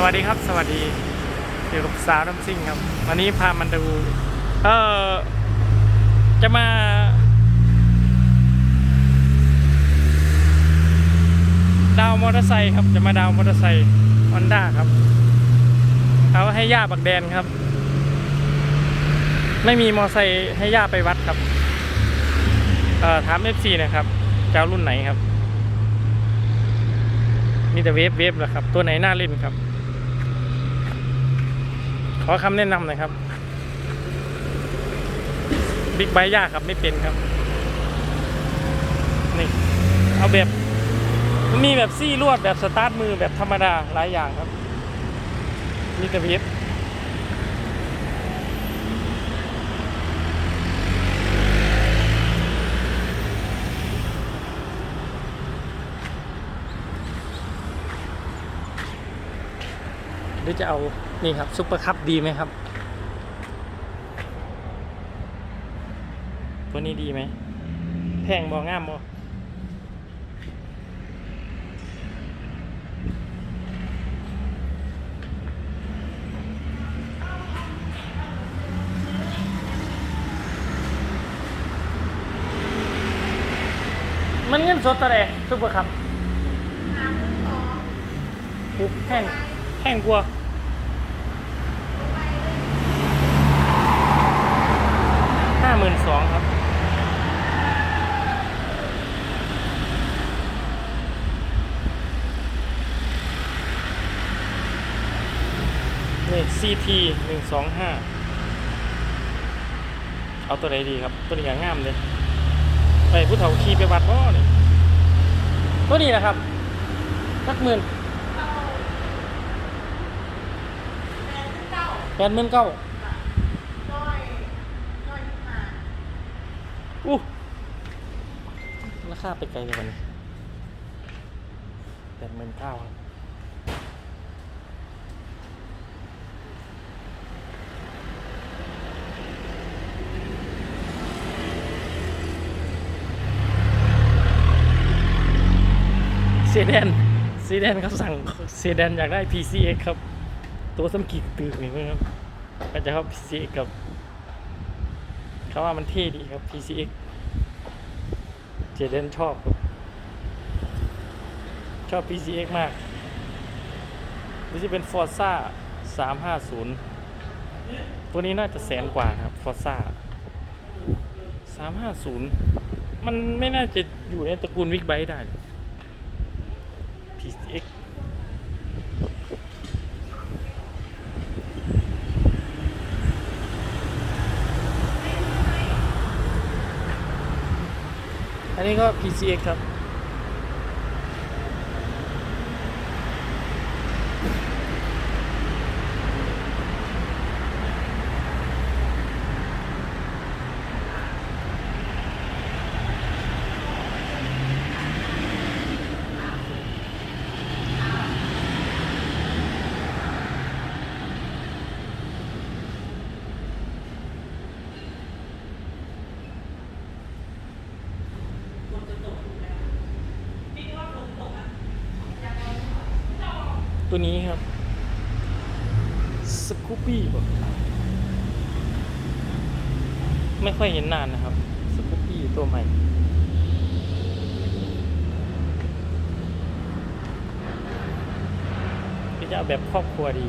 สวัสดีครับ สวัสดีอยู่กับสาวน้ำซิ่งครับ วันนี้พามันดูเออจะมา ดาวมอเตอร์ไซค์ครับ จะมาดาวมอเตอร์ไซค์ฮอนด้าครับ เอาให้ย่าบักแดนครับ ไม่มีมอเตอร์ไซค์ให้ย่าไปวัดครับเอ่อถาม FC นะครับจะเอารุ่นไหนครับมีแต่เวฟเวฟแหละครับ ตัวไหนน่าเล่นครับ ขอคำแนะนำหน่อยครับ บิ๊กไบค์ยากครับไม่เป็นครับ นี่ เอาแบบ มีแบบซี่ลวดแบบสตาร์ทมือแบบธรรมดาหลายอย่างครับ มีแต่เวฟ รือจะเอานี่ครับซุปเปอร์คัพดีไหมครับ ตัวนี้ดีไหมแพงบองามบอมันเงินสดอะไรซุปเปอร์คัพปุ๊บแพงแพงกว่า ห้าห มื่นสองครับนี่ CT หนึ่งสองห้าเอาตัวไหนดีครับ ตัวนี้อย่างามเลยไปผู้เฒ่าขี่ไปวัดบ่อนี่ตัวนี้นะครับสักหมื่นแปดหมื่นเก้า อู้ราคาไปไกลเลยวันนี้แปดหมื่นเก้าครับเซเดนเซเดนเขาสั่งเซเดนอยากได้ PCX ครับ ตัวสมกีกตึกนี่เพื่อนครับก็จะเข้า PCX กับ เขาว่ามันเท่ดีครับ PCX เจเดนชอบครับชอบ PCX มากนี่จะเป็น Forza 350 ตัวนี้น่าจะแสนกว่าครับ Forza 350 มันไม่น่าจะอยู่ในตระกูลวิกไบได้ PCX นี้ก็ PCX ครับ ตัวนี้ครับสกูปี้ไม่ค่อยเห็นนานนะครับสกูปี้ตัวใหม่ ก็จะเอาแบบครอบครัวดี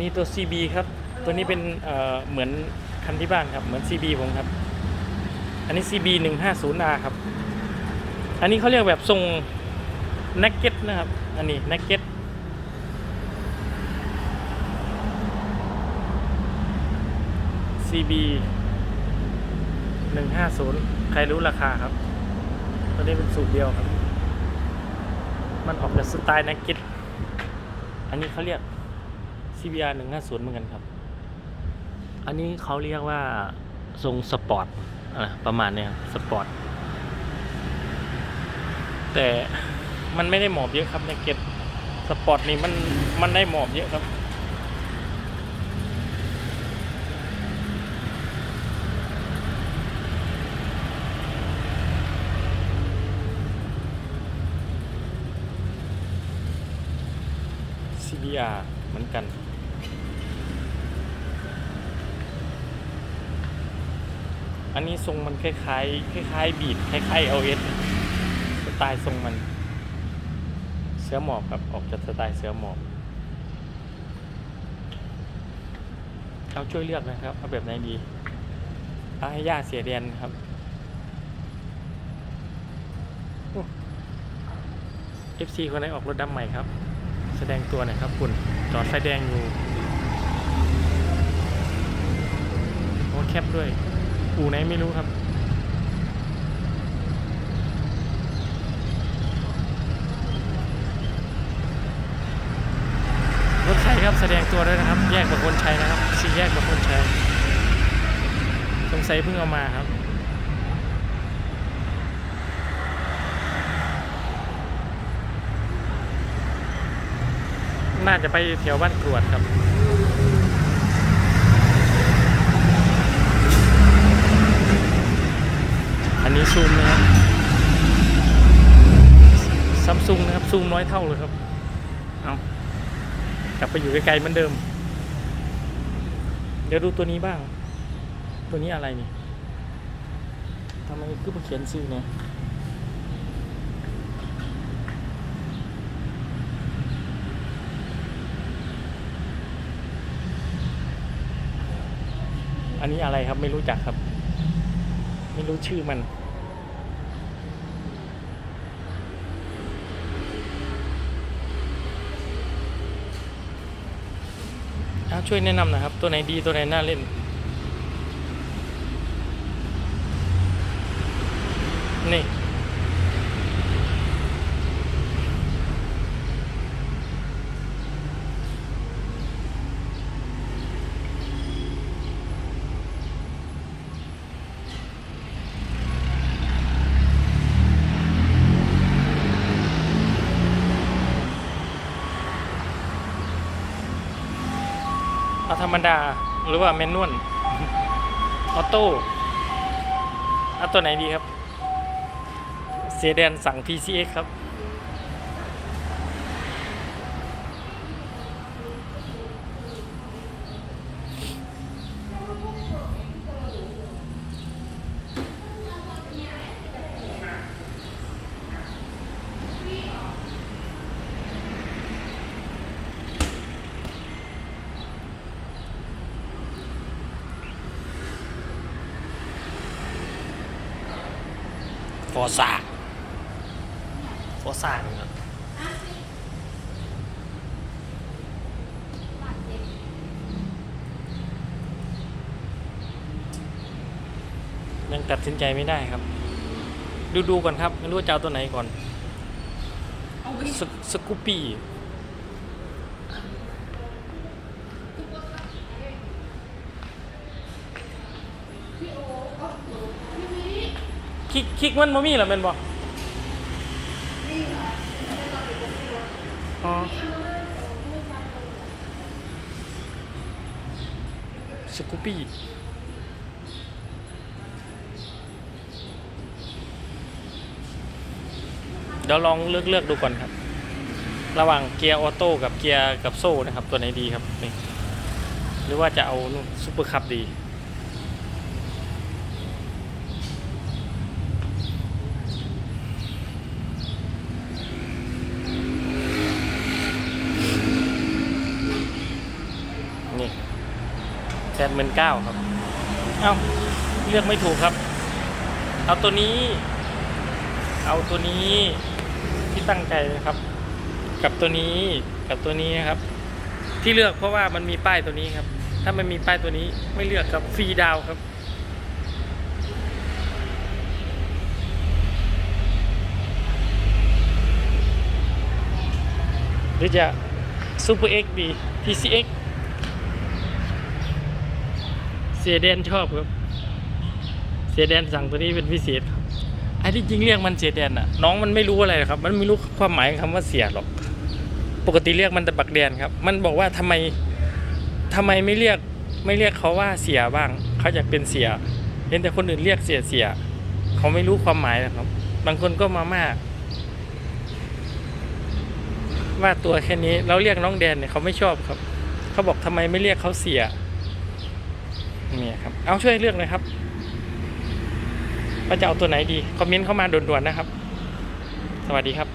นี่ตัว CB ครับ ตัวนี้เป็นเอ่อเหมือนคันที่บ้านครับ เหมือน CB ผมครับ อันนี้ CB 150R ครับ อันนี้เขาเรียกแบบทรง naked นะครับ อันนี้ naked CB 150ใครรู้ราคาครับ ตัวนี้เป็นสูตรเดียวครับ มันออกแบบสไตล์ naked อันนี้เขาเรียก CBR 150 เหมือนกันครับ อันนี้เขาเรียกว่าทรงสปอร์ตอะประมาณเนี้ยสปอร์ต แต่มันไม่ได้หมอบเยอะครับในเก็ตสปอร์ตนี่มันมันได้หมอบเยอะครับ CBR เหมือนกัน อันนี้ทรงมันคล้ายๆคล้ายๆบีดคล้ายๆ LS สสไตล์ทรงมัน เสือหมอบครับออกจากสไตล์เสือหมอบเอาช่วยเลือกนะครับเอาแบบไหนดีเอาให้ย่าเสียเรียนครับโอ้ FC คนไหนออกรถดำใหม่ครับ แสดงตัวหน่อยครับคุณจอดไฟแดงอยู่โอ้แคปด้วย อู่ไหนไม่รู้ครับ รถใครครับแสดงตัวด้วยนะครับ แยกประคนชัยนะครับสี่แยกประคนชัยสงสัยเพิ่งเอามาครับน่าจะไปแถวบ้านกรวดครับ อันนี้ซูมนะครับซัมซุงนะครับซูมน้อยเท่าเลยครับ เอากลับไปอยู่ไกลๆเหมือนเดิม เดี๋ยวดูตัวนี้บ้าง ตัวนี้อะไรนี่ทำไมคือมาเขียนชื่อเนี่ยอันนี้อะไรครับไม่รู้จักครับ ไม่รู้ชื่อมัน ช่วยแนะนำนะครับ ตัวไหนดีตัวไหนน่าเล่น นี่ เอาธรรมดาหรือว่าแมนนวลออโต้เอาตัวไหนดีครับ เสียแดนสั่ง PCX ครับ ฟอร์ซ่าฟอร์ซ่านี่ครับยังตัดสินใจไม่ได้ครับ ดูดูๆก่อนครับ ไม่รู้ว่าจะเอาตัวไหนก่อน เอาไป สสกูปปี้ ลิกคลิกมันบ่มีเหรอแมันบ่อ๋อสกูปปี้เดี๋ยวลองเลือกเลือกดูก่อนครับ ระหว่างเกียร์ออโต้กับเกียร์กับโซ่นะครับ ตัวไหนดีครับนี่หรือว่าจะเอานู่นซุปเปอร์คัพดี นี่ แสนหมื่นเก้าครับ เอ้า เลือกไม่ถูกครับ เอาตัวนี้ เอาตัวนี้ที่ตั้งใจนะครับ กับตัวนี้กับตัวนี้นะครับ ที่เลือกเพราะว่ามันมีป้ายตัวนี้ครับ ถ้ามันมีป้ายตัวนี้ไม่เลือกครับฟรีดาวครับหรือจะซูเปอร์เอ็กดี PCX เอ็ก สียเดนชอบครับ เสียแดนสั่งตัวนี้เป็นพิเศษครับไอ้ที่จริงเรียกมันเสียแดนอะ น้องมันไม่รู้อะไรครับ มันไม่รู้ความหมายของคำว่าเสียหรอก ปกติเรียกมันแต่บักแดนครับ มันบอกว่าทำไมทำไมไม่เรียกไม่เรียกเขาว่าเสียบ้าง เขาอยากเป็นเสียเห็นแต่คนอื่นเรียกเสียเสีย เขาไม่รู้ความหมายนะครับ บางคนก็มาม่าว่าตัวแค่นี้เราเรียกน้องแดนเนี่ยเขาไม่ชอบครับ เขาบอกทำไมไม่เรียกเขาเสีย นี่ยครับ เอาช่วยเลือกเลยครับว่าจะเอาตัวไหนดี คอมเมนต์เข้ามาด่วนๆนะครับ สวัสดีครับ